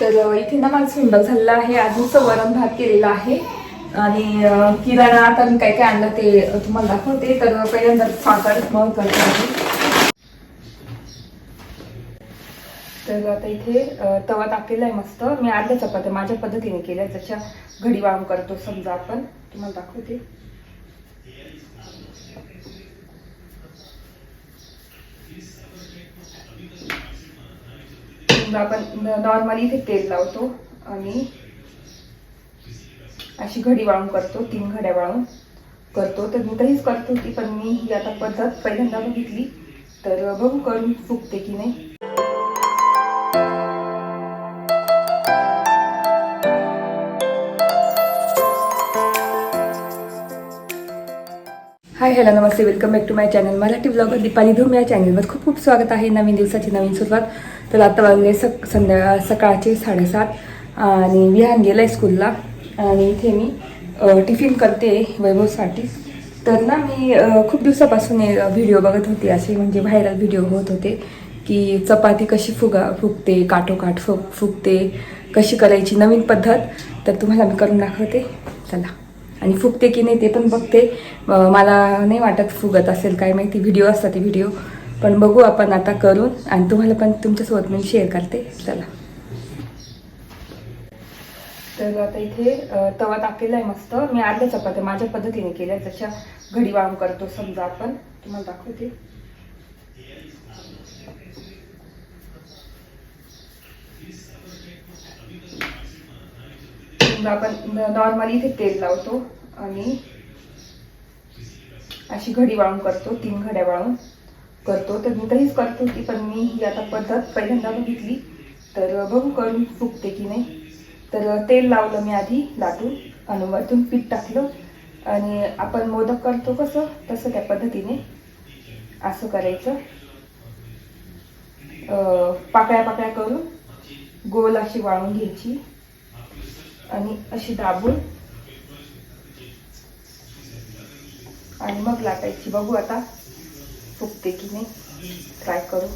तर इथे ना माझा स्वयंपाक झालेला आहे. आज वरण भात केलेला आहे. आणि किराणा आता मी काय काय आणलं ते तुम्हाला दाखवते. तर पहिल्यांदा साखर महत्वाचं आहे तर आता इथे तवा टाकलेला आहे मस्त. मी अर्ध्या चपात्या माझ्या पद्धतीने केल्या जशा घडी वाळून करतो समजा आपण. तुम्हाला दाखवते. आपण नॉर्मली इथे तेल लावतो आणि अशी घडी वाळून करतो तीन घड्या वाळून करतो. तर मी तरीच करतो की पण मी ही आता पद्धत पहिल्यांदा बघितली. तर बघू करून फुकते की नाही. Hi hello Namaste. Welcome back to my channel Marathi blogger Deepali Dhoom या चॅनलवर खूप खूप स्वागत आहे. नवीन दिवसाची नवीन सुरुवात. तर आता वाजले सक संध्या सकाळचे साडेसात आणि विहान गेलं आहे स्कूलला. आणि इथे मी टिफिन करते वैभवसाठी. तर ना मी खूप दिवसापासून व्हिडिओ बघत होते असे म्हणजे व्हायरल व्हिडिओ होत होते की चपाती कशी फुगा फुगते काठोकाठ फुग फुगते कशी करायची नवीन पद्धत तर तुम्हाला मी करून दाखवते. चला. आणि फुगते की नाही ते पण बघते. मला नाही वाटत फुगत असेल काय माहिती व्हिडिओ असतात ते व्हिडिओ पण बघू आपण आता करून आणि तुम्हाला पण तुमच्यासोबत मी शेअर करते. चला. तर आता इथे तवा टाकलेला आहे मस्त. मी अर्ध्या चपात्या माझ्या पद्धतीने केल्या जशा घडी वाळून करतो समजा आपण. तुम्हाला दाखवते. आपण नॉर्मली इथे तेल लावतो आणि अशी घडी वाळून करतो तीन घड्या वाळून. करतो. तर मी तरीच करतो होती पण मी ही आता पद्धत पहिल्यांदा बघितली. तर बघू करून फुगते की नाही. तर तेल लावलं मी आधी लाटून आणि वरतून पीठ टाकलं. आणि आपण मोदक करतो कसं तसं त्या पद्धतीने असं करायचं. पाकळ्या पाकळ्या करून गोल अशी वाळून घ्यायची. आणि अशी दाबून आणि मग लाटायची. बघू आता. फुगते की नाही ट्राय करू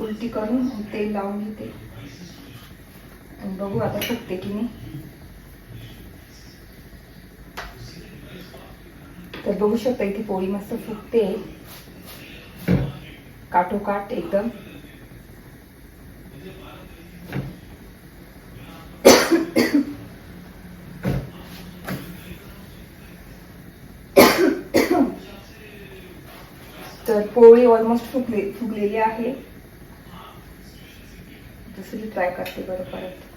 उलटी करून तेल घेते आणि बघू आता फुगते की नाही तर बघू शकता इथे पोळी मस्त फुगते काठोकाठ एकदम. तर पोळी ऑलमोस्ट फुगले फुगलेली आहे. दुसरी ट्राय करते बरं परत.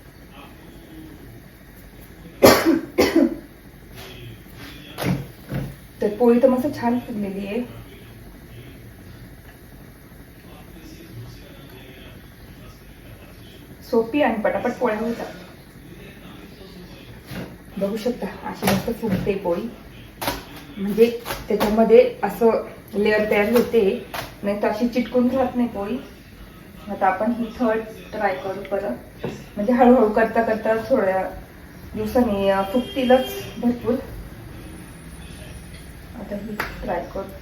तर पोळी तर मस्त छान फुगलेली आहे. सोपी आणि पटापट पोळ्या होतात बघू शकता अशी मस्त फुगते पोळी. म्हणजे त्याच्यामध्ये असं लेअर तयार होते म्हणजे नाही तर अशी चिटकून राहत नाही पोळी. आता आपण ही थर्ड ट्राय करू परत. म्हणजे हळूहळू करता करता थोड्या दिवसांनी फुगतीलच भरपूर. आता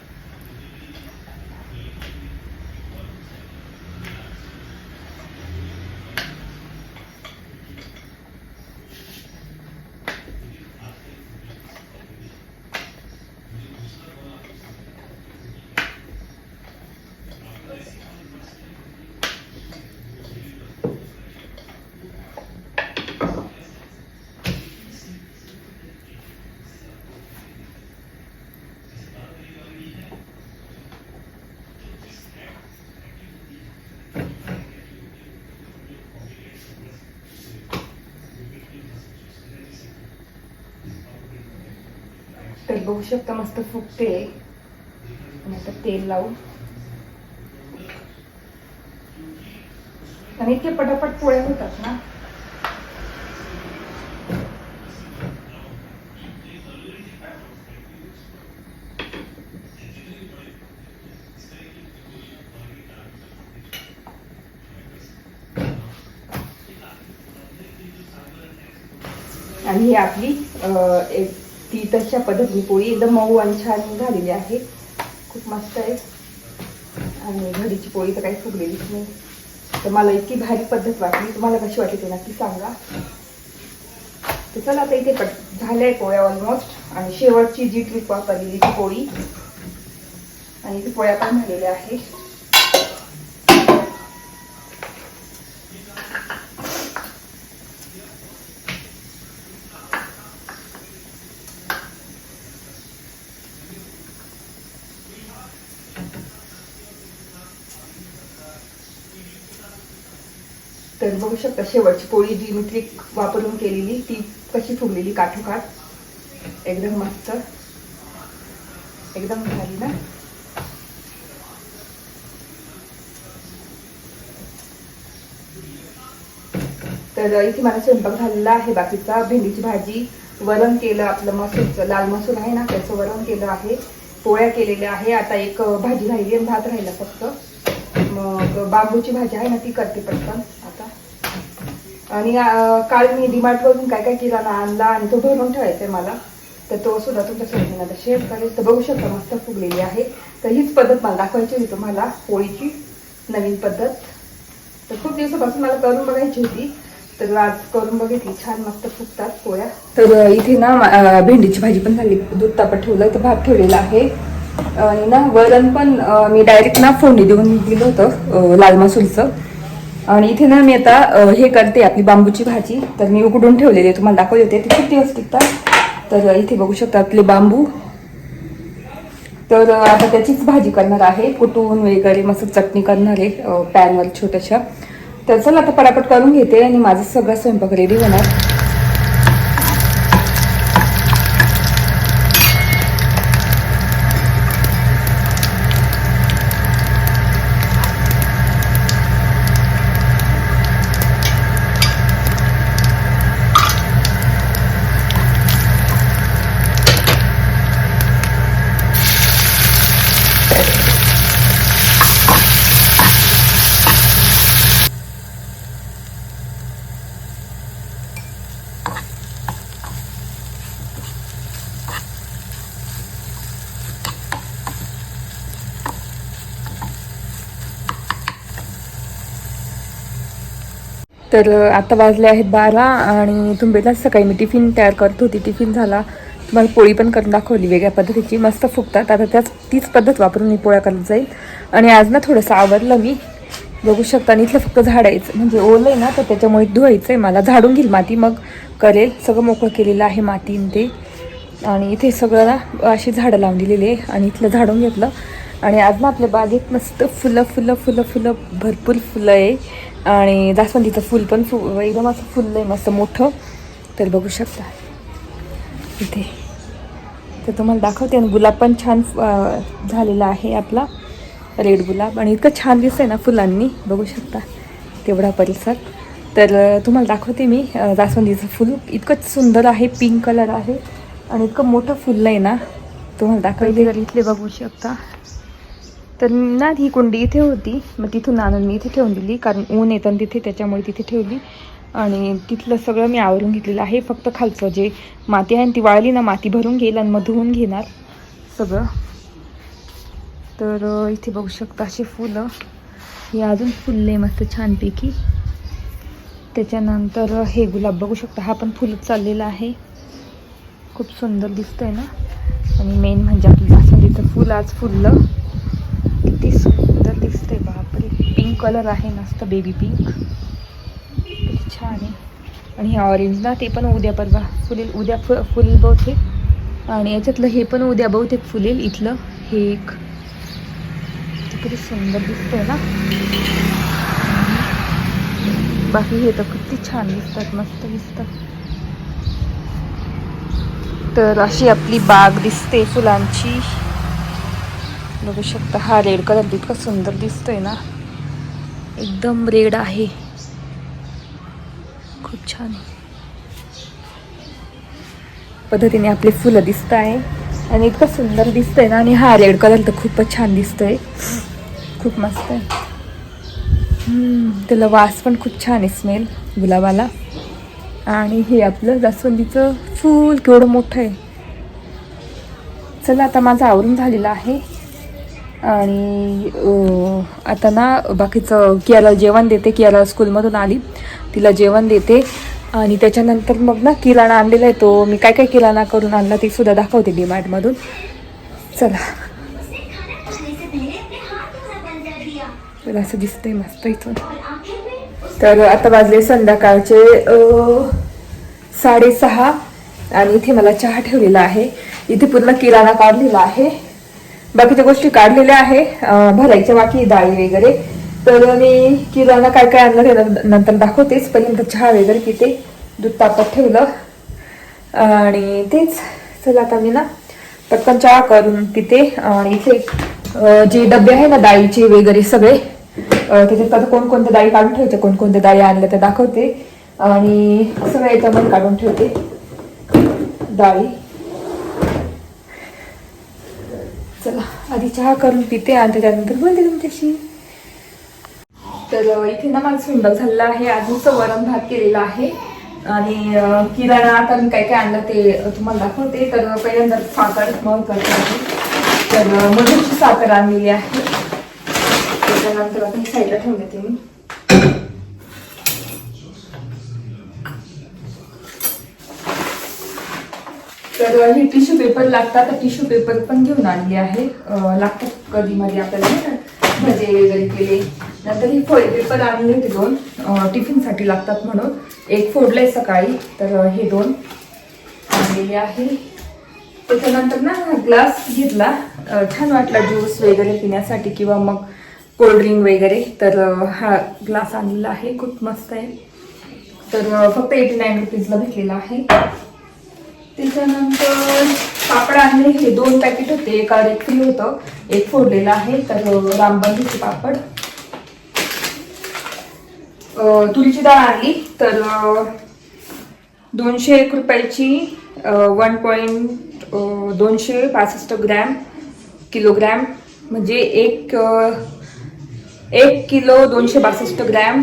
तर बघू शकता मस्त फुगते. आणि आता तेल लावू. आणि इतके पटापट पोळ्या होतात ना. आणि ही आपली अं, एक तशा पद्धतीने पोळी एकदम मऊ आणि छान झालेली आहे. खूप मस्त आहे. आणि घडीची पोळी तर काही फुगलेलीच नाही. तर मला इतकी भारी पद्धत वाटली. तुम्हाला कशी वाटली ते नक्की सांगा. तर चला आता इथे पट झाल्या पोळ्या ऑलमोस्ट आणि शेवटची जी ट्रिप वापरलेली ती पोळी. आणि इथे पोळ्या पण झालेल्या आहे तर बघू शकता शेवटची पोळी जी मी ट्रिक वापरून केलेली ती कशी फुगलेली काठोकाठ एकदम मस्त. एकदम झाली ना? तर इथे माझा स्वयंपाक झालेला आहे बाकीचा भेंडीची भाजी वरण केलं आपलं मसूरचं लाल मसूर आहे ना त्याचं वरण केलं आहे पोळ्या केलेल्या आहे. आता एक भाजी राहिली आणि भात राहिला फक्त. मग बांबूची भाजी आहे ना ती करते पटकन. आणि काल मी डिमार्टवरून काय काय किराणा आणला आणि तो भरून ठेवायचा आहे मला तर तो सुद्धा तुमच्यासोबत मी आता शेअर करेल. तर बघू शकता मस्त फुगलेली आहे. तर हीच पद्धत मला दाखवायची होती तुम्हाला पोळीची नवीन पद्धत. तर खूप दिवसापासून मला करून बघायची होती तर आज करून बघितली. छान मस्त फुगतात पोळ्या. तर इथे ना भेंडीची भाजी पण झाली. दूध तापत ठेवलं तर भात ठेवलेला आहे. आणि ना वरण पण मी डायरेक्ट ना फोडणी देऊन दिलं होतं लाल मसूलचं आणि इथे ना मी आता हे करते आपली बांबूची भाजी. तर मी उकडून ठेवलेली आहे तुम्हाला दाखवले होते. ते खूप दिवस टिकतात. तर इथे बघू शकता आपले बांबू. तर आता त्याचीच भाजी करणार आहे. कुटून वगैरे मस्त चटणी करणार आहे पॅनवर छोट्याशा तर चला आता पटापट करून घेते आणि माझं सगळं स्वयंपाक रेडी होणार. तर आता वाजले आहेत बारा आणि तुंबेला सकाळी मी टिफिन तयार करत होती. टिफिन झाला. तुम्हाला पोळी पण करून दाखवली वेगळ्या पद्धतीची. मस्त फुगतात. आता त्याच तीच पद्धत वापरून मी पोळ्या करत जाईल. आणि आज ना थोडंसं आवरलं मी. बघू शकता आणि इथलं फक्त झाडायचं म्हणजे ओलं आहे ना तर त्याच्यामुळे धुवायचं आहे मला. झाडून घेईल माती मग करेल. सगळं मोकळं केलेलं आहे मातीन ते. आणि इथे सगळं ना अशी झाडं लावून दिलेली आहे. आणि इथलं झाडून घेतलं. आणि आज ना आपल्या बागेत मस्त फुलं फुलं फुलं फुलं भरपूर फुलं आहे. आणि जास्वंदीचं फुल पण फु एकदम असं फुललं आहे मस्त मोठं. तर बघू शकता. इथे. तर तुम्हाला दाखवते. आणि गुलाब पण छान झालेला आहे आपला. रेड गुलाब. आणि इतकं छान दिसतंय ना फुलांनी. बघू शकता. तेवढा परिसर. तर तुम्हाला दाखवते मी जास्वंदीचं फुल. इतकं सुंदर आहे पिंक कलर आहे. आणि इतकं मोठं फुललं आहे ना. तुम्हाला दाखवते. तर इथले बघू शकता. तर ना ही कुंडी इथे होती. मग तिथून आणून मी इथे ठेवून दिली. कारण ऊन येतं तिथे त्याच्यामुळे तिथे ठेवली. आणि तिथलं सगळं मी आवरून घेतलेलं आहे. फक्त खालचं जे माती आहे ती वाळली ना माती भरून घेईल आणि मग धुवून घेणार सगळं. तर इथे बघू शकता अशी फुलं. हे अजून फुलले मस्त छानपैकी. त्याच्यानंतर हे गुलाब बघू शकता. हा पण फुलत चाललेला आहे. खूप सुंदर दिसतंय ना. आणि मेन म्हणजे आपलं जास्वंदीचं फुल आज फुललं. किती सुंदर दिसते बापरे. पिंक कलर आहे मस्त बेबी पिंक किती छान आहे. आणि हे ऑरेंज ना ते पण उद्या परवा फुलेल. उद्या फु फुल बहुतेक. आणि याच्यातलं हे पण उद्या बहुतेक फुलेल इथलं. हे एक. किती सुंदर दिसतंय ना. बाकी हे तर किती छान दिसतात मस्त दिसतात. तर अशी आपली बाग दिसते फुलांची. बघू शकता हा रेड कलर इतका सुंदर दिसतोय ना. एकदम रेड आहे. खूप छान. पद्धतीने आपले फुलं दिसत आहे आणि इतकं सुंदर दिसतंय ना आणि हा रेड कलर तर खूपच छान दिसतोय. खूप मस्त आहे. त्याला वास पण खूप छान आहे स्मेल गुलाबाला. आणि हे आपलं जास्वंदीचं फूल केवढं मोठं आहे. चला आता माझं आवरून झालेलं आहे. आणि आता ना बाकीचं कियाला जेवण देते कियाला स्कूलमधून आली. तिला जेवण देते. आणि त्याच्यानंतर मग ना किराणा आणलेला आहे तो. मी काय काय किराणा करून आणला ते सुद्धा दाखवते डीमार्टमधून. चला. तर असं दिसतंय मस्त इथून. तर आता वाजले संध्याकाळचे साडेसहा. आणि इथे मला चहा ठेवलेला आहे. इथे पूर्ण किराणा काढलेला आहे. बाकीच्या गोष्टी काढलेल्या आहे भरायच्या बाकी डाळी वगैरे. तर मी किराणा काय काय आणलं ते नंतर दाखवतेच. पहिल्यांदा चहा वगैरे पिते दूध तापत ठेवलं. आणि तेच. चला आता मी ना पटकन चहा करून पिते. आणि इथे जे डबे आहे ना डाळीचे वगैरे सगळे त्याच्यात आता कोणकोणत्या डाळी काढून ठेवते कोणकोणत्या डाळी आणल्या त्या दाखवते. आणि सगळ्या याच्यामध्ये काढून ठेवते. डाळी. चला आधी चहा करून पिते आणि त्याच्यानंतर बोलते तुमच्याशी. तर इथे ना माझा स्वयंपाक झालेला आहे. आजचं वरण भात केलेला आहे. आणि किराणा आता मी काय काय आणलं ते तुम्हाला दाखवते. तर पहिल्यांदा साखर मग करते आहे. तर मधुरची साखर आणलेली आहे. त्याच्यानंतर आता साईडला ठेवून मी. तर हे टिश्यू पेपर लागतात तर टिश्यू पेपर पण घेऊन आणले आहे. लागतात कधी मध्ये आपल्याला भजे वगैरे केले. नंतर ही फॉईल पेपर आणले होते दोन. टिफिनसाठी लागतात म्हणून. एक फोडलंय सकाळी तर हे दोन. आणलेले आहे. त्याच्यानंतर ना हा ग्लास घेतला. छान वाटला ज्यूस वगैरे पिण्यासाठी किंवा मग कोल्ड्रिंक वगैरे. तर हा ग्लास आणलेला आहे. खूप मस्त आहे. तर फक्त एटी नाईन रुपीजला भेटलेला आहे. त्याच्यानंतर पापड आणले. हे दोन पॅकेट होते. एका एक फ्री होतं. एक फोडलेलं आहे. तर अं, पापड. तुरीची डाळ आणली. तर दोनशे एक रुपयाची वन पॉईंट दोनशे पासष्ट ग्रॅम किलोग्रॅम म्हणजे एक एक किलो दोनशे बासष्ट ग्रॅम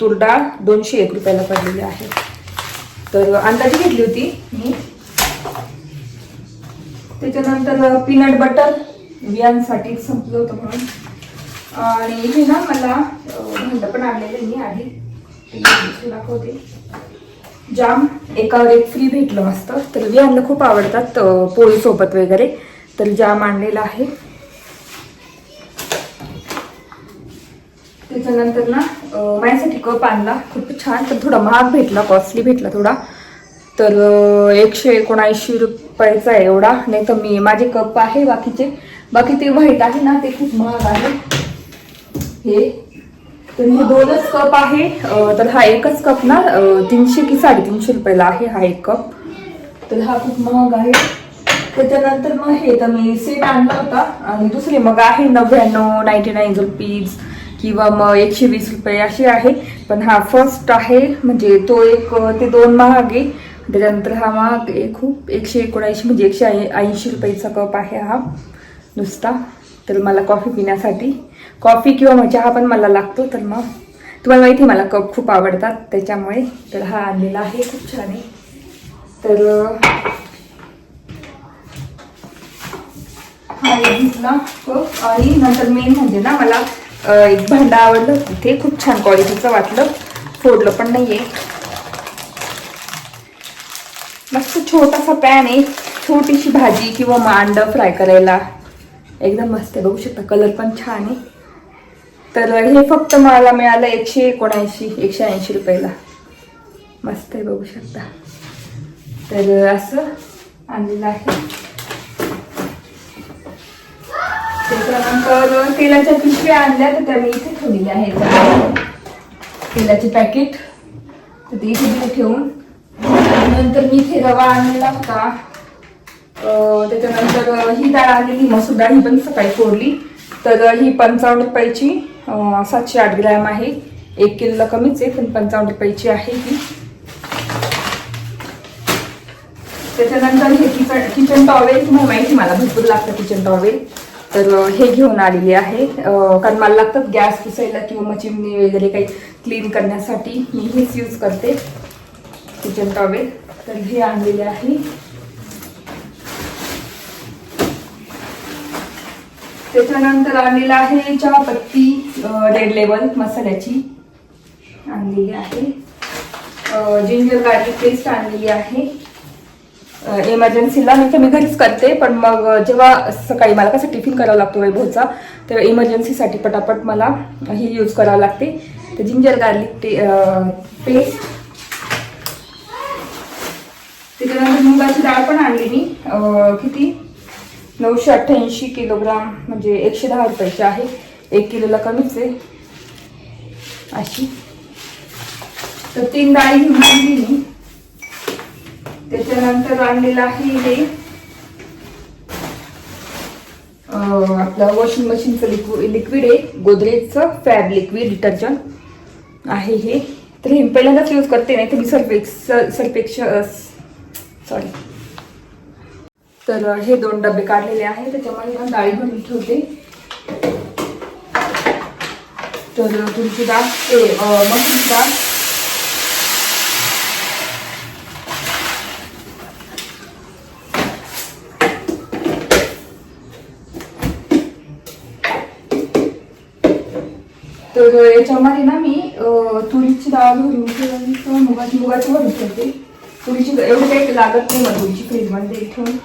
तूर डाळ दोनशे एक रुपयाला पडलेली आहे. तर अंदाजे घेतली होती मी. त्याच्यानंतर पीनट बटर बियांसाठी संपलं होतं म्हणून. आणि इथे ना मला भांडं पण आणलेलं मी आधी. दाखवते. जाम एकावर एक फ्री भेटलं मस्त तर विहानला खूप आवडतात पोळीसोबत वगैरे. तर जाम आणलेला आहे. त्याच्यानंतर ना माझ्यासाठी कप आणला. खूप छान पण थोडा महाग भेटला कॉस्टली भेटला थोडा. तर एकशे एकोणऐंशी रुपयाचा आहे एवढा. नाही तर मी माझे कप आहे बाकीचे. बाकी ते व्हाईट आहे ना ते खूप महाग आहे. हे. तर हे दोनच कप आहे. तर हा एकच कप ना तीनशे की साडेतीनशे रुपयाला आहे हा एक कप. तर हा खूप महाग आहे. त्याच्यानंतर मग हे तर मी सेट आणला होता. आणि दुसरे मग आहे नव्याण्णव नाईन्टी नाईन रुपीज किंवा मग एकशे वीस रुपये असे आहे. पण हा फर्स्ट आहे म्हणजे तो एक ते दोन महाग. आहे त्याच्यानंतर हा महाग खूप. एकशे एकोणऐंशी म्हणजे एकशे ऐं- ऐंशी रुपयाचा कप आहे हा नुसता. तर मला कॉफी पिण्यासाठी. कॉफी किंवा मग चहा पण मला लागतो तर मग तुम्हाला माहिती आहे मला कप खूप आवडतात. त्याच्यामुळे तर हा आणलेला आहे खूप छान आहे. तर हा घेतला कप आणि नंतर मेन म्हणजे ना मला एक भांडं आवडलं. तिथे खूप छान क्वालिटीचं वाटलं. फोडलं पण नाहीये. मस्त छोटासा पॅन आहे. छोटीशी भाजी किंवा मांड अंडं फ्राय करायला. एकदम मस्त आहे. बघू शकता कलर पण छान आहे. तर हे फक्त मला मिळालं एकशे एकोणऐंशी एकशे ऐंशी रुपयाला. मस्त आहे बघू शकता. तर असं आणलेलं आहे. त्याच्यानंतर तेलाच्या पिशव्या आणल्या तर त्या मी इथे ठेवलेल्या आहेत. तेलाचे पॅकेट तर ते इथे ठेवून. नंतर मी इथे रवा आणलेला होता. त्याच्यानंतर ही डाळ आलेली मसूर डाळ ही पण सकाळी फोडली. तर ही पंचावन्न रुपयाची सातशे आठ ग्रॅम आहे. एक किलोला कमीच आहे पण पंचावन्न रुपयाची आहे ही. त्याच्यानंतर हे किचन किचन टॉवेल तुम्हाला माहिती मला भरपूर लागतं किचन टॉवेल. तर हे घेऊन आलेली आहे. कारण मला लागतात गॅस पुसायला किंवा मग चिमणी वगैरे काही क्लीन करण्यासाठी मी हेच यूज करते. किचन टॉवेल तर हे आणलेले आहे. त्याच्यानंतर आणलेलं आहे चहापत्ती रेड लेवल मसाल्याची आणलेली आहे. जिंजर गार्लिक पेस्ट आणलेली आहे. इमर्जन्सीला मी तर मी घरीच करते पण मग जेव्हा सकाळी मला कसं टिफिन करावा लागतो वैभवचा तेव्हा इमर्जन्सीसाठी पटापट मला ही यूज करावं लागते. तर जिंजर गार्लिक ते पेस्ट त्याच्यानंतर मुगाची डाळ पण आणली मी. किती? नऊशे अठ्ठ्याऐंशी किलोग्राम म्हणजे एकशे दहा रुपयाची आहे. एक किलोला कमीच आहे. अशी. तर तीन डाळी घेऊन आणली मी. त्याच्यानंतर आणलेलं आहे हे आपलं वॉशिंग मशीनचं लिक्वि लिक्विड आहे. गोदरेजचं फॅब लिक्विड डिटर्जंट आहे हे. तर हे पहिल्यांदाच यूज करते नाही तर मी सर्फेक्स सर्फेक्श सॉरी तर हे दोन डबे काढलेले आहे त्याच्यामध्ये ना डाळी भरून ठेवते. तर तुमची डाळ ते अं, मसूरची डाळ तर याच्यामध्ये ना मी तुरीची डाळ भरून किंवा मुगाची मुगाची भरून ठेवते तुरीची एवढं काही लागत नाही मला तुरीची फ्रीजमध्ये ठेवून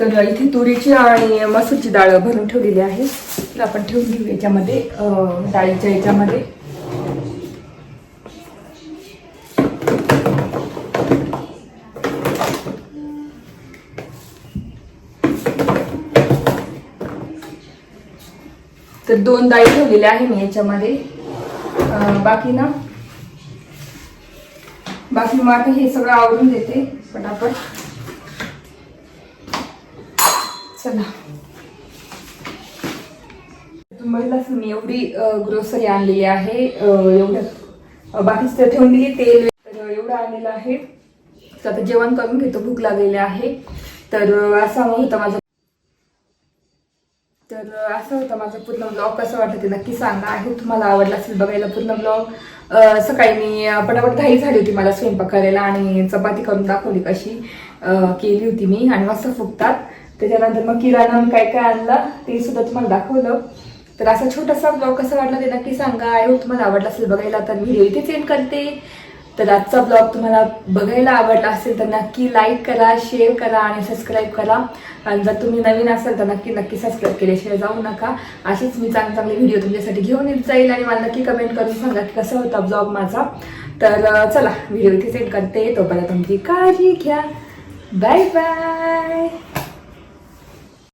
तर इथे तुरीची आणि मसूरची डाळ भरून ठेवलेली आहे. तर आपण ठेवून घेऊ याच्यामध्ये डाळीच्या याच्यामध्ये. तर दोन डाळी ठेवलेल्या आहे मी याच्यामध्ये. बाकी ना? बाकी मग आता हे सगळं आवरून देते पटापट. चला. तुम्हाला मी एवढी ग्रोसरी आणलेली आहे. एवढं अं, बाकीच तर ठेवून दिली तेल तर एवढं आणलेलं आहे. तर आता जेवण करून घेतो भूक लागलेली आहे. तर असा होता माझा तर असं होतं माझा पूर्ण ब्लॉग कसं वाटतं ते नक्की सांगा. आहे तुम्हाला आवडला असेल बघायला पूर्ण ब्लॉग सकाळी मी पटापट घाई झाली होती मला स्वयंपाक करायला आणि चपाती करून दाखवली कशी केली होती मी. आणि मस्त फुगतात. त्याच्यानंतर मग किराणा काय काय आणला ते सुद्धा तुम्हाला दाखवलं. तर असा छोटासा ब्लॉग कसा वाटला ते नक्की सांगा. आय होप तुम्हाला आवडला असेल बघायला तर व्हिडिओ इथेच एंड करते. तर आजचा ब्लॉग तुम्हाला बघायला आवडला असेल तर नक्की लाईक करा शेअर करा आणि सबस्क्राईब करा. आणि जर तुम्ही नवीन असाल तर नक्की नक्की सबस्क्राईब केल्याशिवाय जाऊ नका. अशीच मी चांगले चांगले व्हिडिओ तुमच्यासाठी घेऊन येत जाईल आणि मला नक्की कमेंट करून सांगा की कसा होता ब्लॉग माझा. तर चला व्हिडिओ इथे सेंड करते. तोपर्यंत तुमची काळजी घ्या. Bye bye